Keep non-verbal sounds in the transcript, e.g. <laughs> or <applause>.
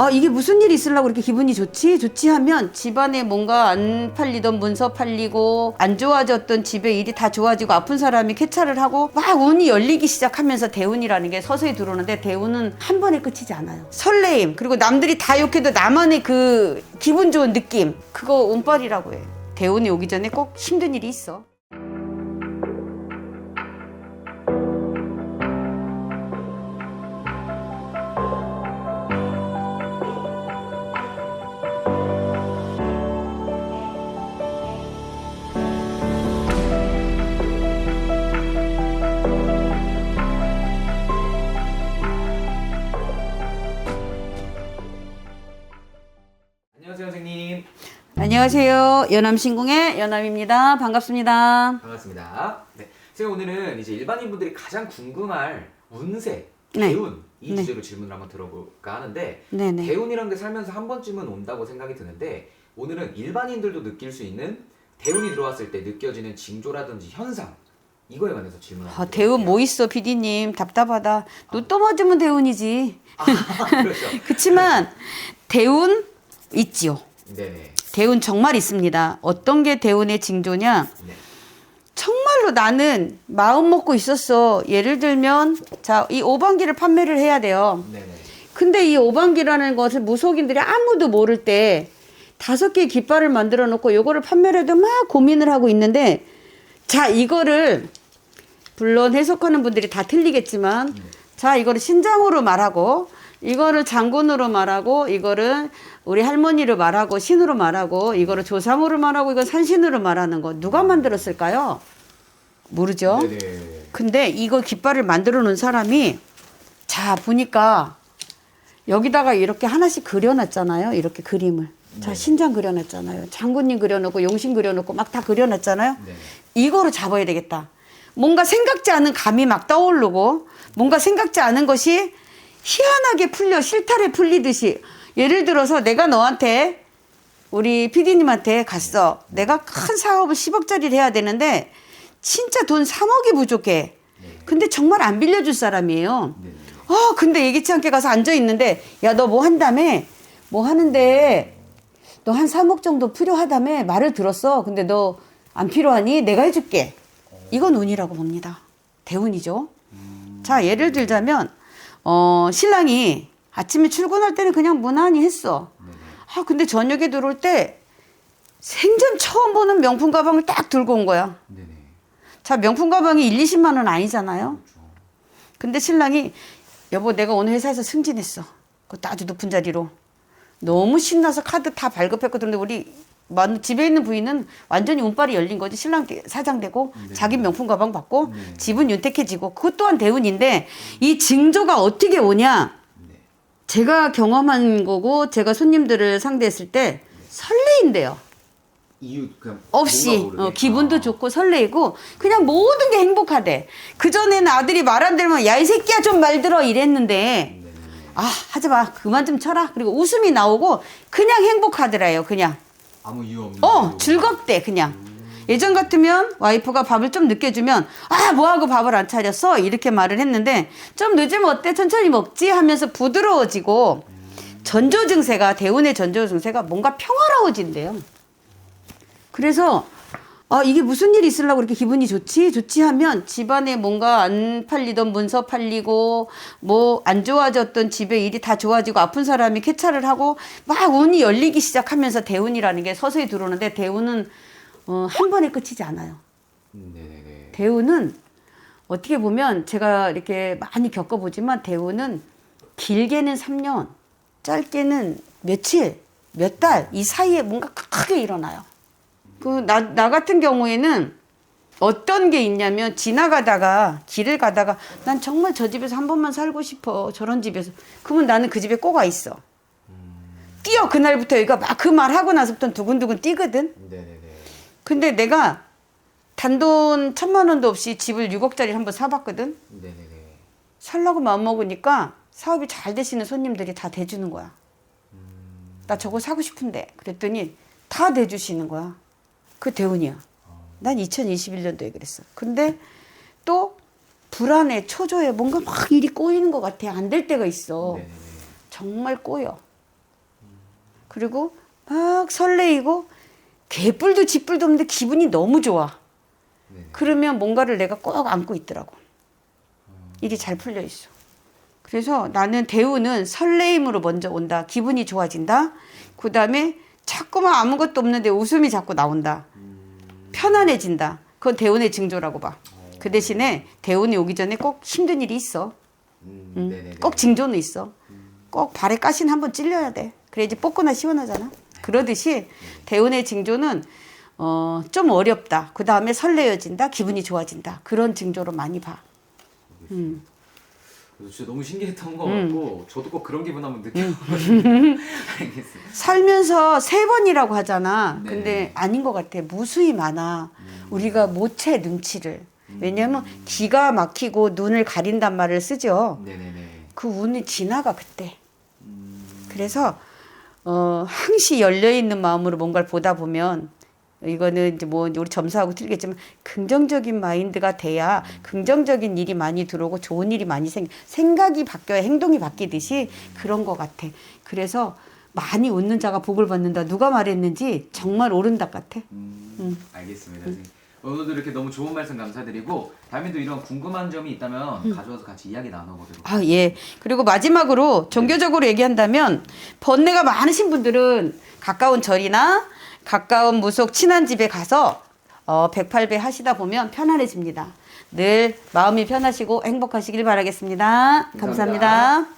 아 이게 무슨 일이 있으려고 그렇게 기분이 좋지? 좋지 하면 집안에 뭔가 안 팔리던 문서 팔리고 안 좋아졌던 집에 일이 다 좋아지고 아픈 사람이 쾌차를 하고 막 운이 열리기 시작하면서 대운이라는 게 서서히 들어오는데 대운은 한 번에 끝이지 않아요. 설레임 그리고 남들이 다 욕해도 나만의 그 기분 좋은 느낌 그거 운빨이라고 해. 대운이 오기 전에 꼭 힘든 일이 있어. 안녕하세요. 연암신궁의 연암입니다. 반갑습니다. 반갑습니다 네 선생님 오늘은 이제 일반인 분들이 가장 궁금할 운세 네. 대운 이 네. 주제로 질문을 한번 들어볼까 하는데 네네. 대운이라는 게 살면서 한 번쯤은 온다고 생각이 드는데 오늘은 일반인들도 느낄 수 있는 대운이 들어왔을 때 느껴지는 징조라든지 현상 이거에 관해서 질문을 아, 대운 뭐 있어, 피디님. 답답하다. 너또 맞으면 대운이지. 아, 그렇죠 <laughs> 그치만, 대운 있지요. 네네 대운 정말 있습니다. 어떤 게 대운의 징조냐? 네. 정말로 나는 마음 먹고 있었어. 예를 들면, 자, 이 오방기를 판매를 해야 돼요. 네네 근데 이 오방기라는 것을 무속인들이 아무도 모를 때 다섯 개의 깃발을 만들어 놓고 요거를 판매를 해도 막 고민을 하고 있는데 자 이거를 물론 해석하는 분들이 다 틀리겠지만 자 이거를 신장으로 말하고 이거를 장군으로 말하고 이거를 우리 할머니로 말하고 신으로 말하고 이거를 조상으로 말하고 이건 산신으로 말하는 거 누가 만들었을까요? 모르죠. 네네 근데 이거 깃발을 만들어 놓은 사람이 자 보니까 여기다가 이렇게 하나씩 그려놨잖아요. 이렇게 그림을. 자 네. 신장 그려놨잖아요. 장군님 그려놓고 용신 그려놓고 막 다 그려놨잖아요. 네. 이거로 잡아야 되겠다. 뭔가 생각지 않은 감이 막 떠오르고 뭔가 생각지 않은 것이 희한하게 풀려 실타래 풀리듯이 예를 들어서 내가 너한테 우리 PD님한테 갔어. 내가 큰 사업을 10억짜리를 해야 되는데 진짜 돈 3억이 부족해. 근데 정말 안 빌려줄 사람이에요. 네네 아, 근데 예기치 않게 가서 앉아 있는데, 야, 너 뭐 한다며? 뭐 하는데, 너 한 3억 정도 필요하다며? 말을 들었어. 근데 너 안 필요하니? 내가 해줄게. 이건 운이라고 봅니다. 대운이죠. 자, 예를 들자면, 어, 신랑이 아침에 출근할 때는 그냥 무난히 했어. 아, 근데 저녁에 들어올 때 생전 처음 보는 명품 가방을 딱 들고 온 거야. 네네 자, 명품 가방이 1, 20만 원 아니잖아요. 근데 신랑이 여보 내가 오늘 회사에서 승진했어. 그것도 아주 높은 자리로. 너무 신나서 카드 다 발급했고 그런데 우리 만- 집에 있는 부인은 완전히 운빨이 열린 거지. 신랑 사장 되고 자기 명품 가방 받고 네. 집은 윤택해지고 그것 또한 대운인데 이 징조가 어떻게 오냐? 네. 제가 경험한 거고 제가 손님들을 상대했을 때 설레인데요. 이유 그냥 없이. 어, 기분도 아. 좋고 설레이고 그냥 모든 게 행복하대. 그 전에는 아들이 말 안 들으면 야 이 새끼야 좀 말 들어 이랬는데 네네네. 아 하지 마 그만 좀 쳐라. 그리고 웃음이 나오고 그냥 행복하더라요. 그냥 아무 이유 없는 어. 즐겁대 그냥. 예전 같으면 와이프가 밥을 좀 늦게 주면 아 뭐하고 밥을 안 차렸어 이렇게 말을 했는데 좀 늦으면 어때 천천히 먹지 하면서 부드러워지고 전조 증세가 대운의 전조 증세가 뭔가 평화로워진대요. 그래서 아 이게 무슨 일이 있으려고 그렇게 기분이 좋지 좋지 하면 집안에 뭔가 안 팔리던 문서 팔리고 뭐 안 좋아졌던 집에 일이 다 좋아지고 아픈 사람이 쾌차를 하고 막 운이 열리기 시작하면서 대운이라는 게 서서히 들어오는데 대운은 어, 한 번에 끝이지 않아요. 네네네. 대운은 어떻게 보면 제가 이렇게 많이 겪어보지만 대운은 길게는 3년, 짧게는 며칠, 몇 달 이 사이에 뭔가 크게 일어나요. 그 나 나 같은 경우에는 어떤 게 있냐면 지나가다가 길을 가다가 난 정말 저 집에서 한 번만 살고 싶어 저런 집에서 그러면 나는 그 집에 꼭와 있어. 뛰어 그날부터 얘가 막 그 말 하고 나서부터 두근두근 뛰거든. 네네네. 근데 내가 단돈 천만 원도 없이 집을 6억짜리 한번 사봤거든. 네네네. 살라고 마음먹으니까 사업이 잘 되시는 손님들이 다 대주는 거야. 나 저거 사고 싶은데. 그랬더니 다 대주시는 거야. 그 대운이야. 난 2021년도에 그랬어. 근데 또 불안해, 초조해. 뭔가 막 일이 꼬이는 것 같아. 안 될 때가 있어. 네네네. 정말 꼬여. 그리고 막 설레이고 개뿔도 쥐뿔도 없는데 기분이 너무 좋아. 네네. 그러면 뭔가를 내가 꼭 안고 있더라고. 일이 잘 풀려 있어. 그래서 나는 대우는 설레임으로 먼저 온다. 기분이 좋아진다. 그 다음에 자꾸만 아무것도 없는데 웃음이 자꾸 나온다. 편안해진다. 그건 대운의 징조라고 봐. 그 대신에 대운이 오기 전에 꼭 힘든 일이 있어. 음, 응. 네네네. 꼭 징조는 있어. 꼭 발에 가신 한번 찔려야 돼. 그래야지 뽑거나 시원하잖아. 그러듯이 대운의 징조는 어, 좀 어렵다. 그 다음에 설레어진다. 기분이 좋아진다. 그런 징조로 많이 봐. 음. 그래서 진짜 너무 신기했던 것 음. 같고 저도 꼭 그런 기분 한번 느껴보고 <laughs> 알겠습니다. 살면서 세 번이라고 하잖아. 네. 근데 아닌 것 같아. 무수히 많아. 우리가 못 채 눈치를. 왜냐면 기가 막히고 눈을 가린단 말을 쓰죠. 네네네. 그 운이 지나가 그때. 그래서 어, 항시 열려 있는 마음으로 뭔가를 보다 보면 이거는 이제 뭐 우리 점수하고 틀리겠지만 긍정적인 마인드가 돼야 긍정적인 일이 많이 들어오고 좋은 일이 많이 생 생각이 바뀌어야 행동이 바뀌듯이 그런 것 같아. 그래서 많이 웃는 자가 복을 받는다. 누가 말했는지 정말 옳은 답 같아. 음, 알겠습니다. 선생님. 오늘도 이렇게 너무 좋은 말씀 감사드리고 다음에도 이런 궁금한 점이 있다면 가져와서 같이 이야기 나눠보도록 아, 예. 그리고 마지막으로 종교적으로 얘기한다면 번뇌가 많으신 분들은 가까운 절이나 가까운 무속 친한 집에 가서 어, 108배 하시다 보면 편안해집니다. 늘 마음이 편하시고 행복하시길 바라겠습니다 감사합니다. 감사합니다.